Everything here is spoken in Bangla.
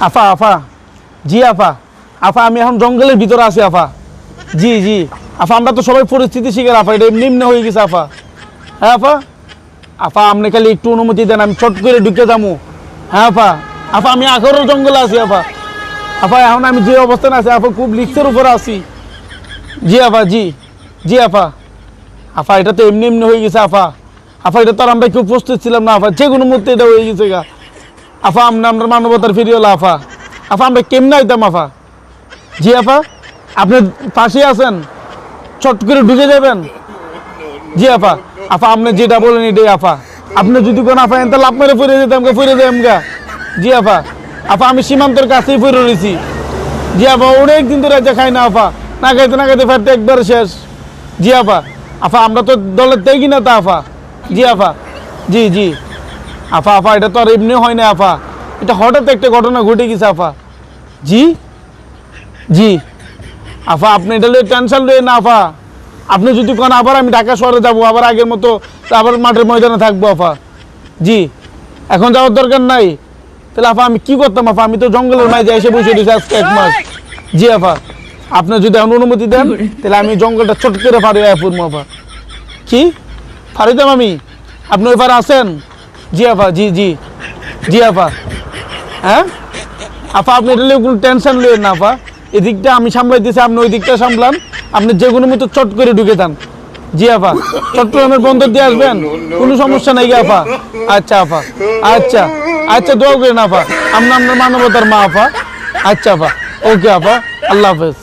আফা আফা। জি, আফা। আফা, আমি এখন জঙ্গলের ভিতরে আছি, আফা। জি জি। আফা, আমরা তো সবাই পরিস্থিতি শিকার, আফা। এটা নিম্ন হয়ে গেছে, আফা। হ্যাঁ আফা? আফা, আপনি খালি একটু অনুমতি দেন, আমি চট করে ঢুকে যাব। হ্যাঁ আফা। আফা, আমি আখরের জঙ্গলে আছি, আফা। আফা, এখন আমি যে অবস্থানে আছি, আফা, খুব লিক্সের উপরে আছি। জি, আফা, জি। জি, আফা। আফা, এটা তো এমনি এমনি হয়ে গেছে, আফা। আফা, এটা তো আর আমরা কেউ প্রস্তুত ছিলাম না, আফা। যে কোনো মুহূর্তে এটা হয়ে গেছে, গা। আফা, আমরা আমরা মানবতার ফিরি হলো আফা। আফা, আমরা কেমনে আইতাম আফা? জি, আফা, আপনি পাশে আছেন? চট করে ঢুকে যাবেন? জি, আফা। আফা, আপনি যেটা বলেন এটাই, আফা। আপনি যদি কোন আফা এনতে লাভ মেরে ফিরে যেতাম গা ফিরে যেতাম গা। জি, আফা। আফা, আমি সীমান্তর কাছেই ফিরে রয়েছি জি, আফা অনেক দিন ধরে যে খাই না, আফা। না খাইতে না খাইতে ফেরতে একবার শেষ। জি, আফা। আফা, আমরা তো দলের দেখি কিনা তা আফা। জি আফা। জি জি। আফা আফা, এটা তো আর এমনি হয় না, আফা। এটা হঠাৎ একটা ঘটনা ঘটে গেছে, আফা। জি? জি। আফা, আপনি এটা লিয়ে টেনশন লিয়ে না, আফা। আপনি যদি কোন, আবার আমি ঢাকা শহরে যাব, আবার আগের মতো আবার মাঠের ময়দানে থাকব, আফা। জি। এখন যাওয়ার দরকার নাই। তাহলে, আফা, আমি কি করতাম, আফা? আমি তো জঙ্গলের মাঝে এসে বসে রয়েছি আজকে এক মাস। জি, আফা। আপনি যদি এখন অনুমতি দেন, তাহলে আমি জঙ্গলটা ছোট করে ফাড়ি পূর্ণ আফা। কি? ফারিদাম আমি আপনি ওই আছেন? জি আপা জি জি। জি আফা। হ্যাঁ? আফা, আপনি এটা কোনো টেনশন নেবেন না, আফা। এদিকটা আমি সামলাইতেছি, আপনি ওই দিকটা সামলান। আপনি যে কোনো মতো চট করে ঢুকে যান। জি আপা চট্টগ্রামের বন্দর দিয়ে আসবেন? কোনো সমস্যা নাই আফা। আচ্ছা আপা আচ্ছা আচ্ছা দোয়া করেন আফা। আমরা আপনার মানবতার মা আপা আচ্ছা আপা ওকে আপা আল্লাহ হাফেজ।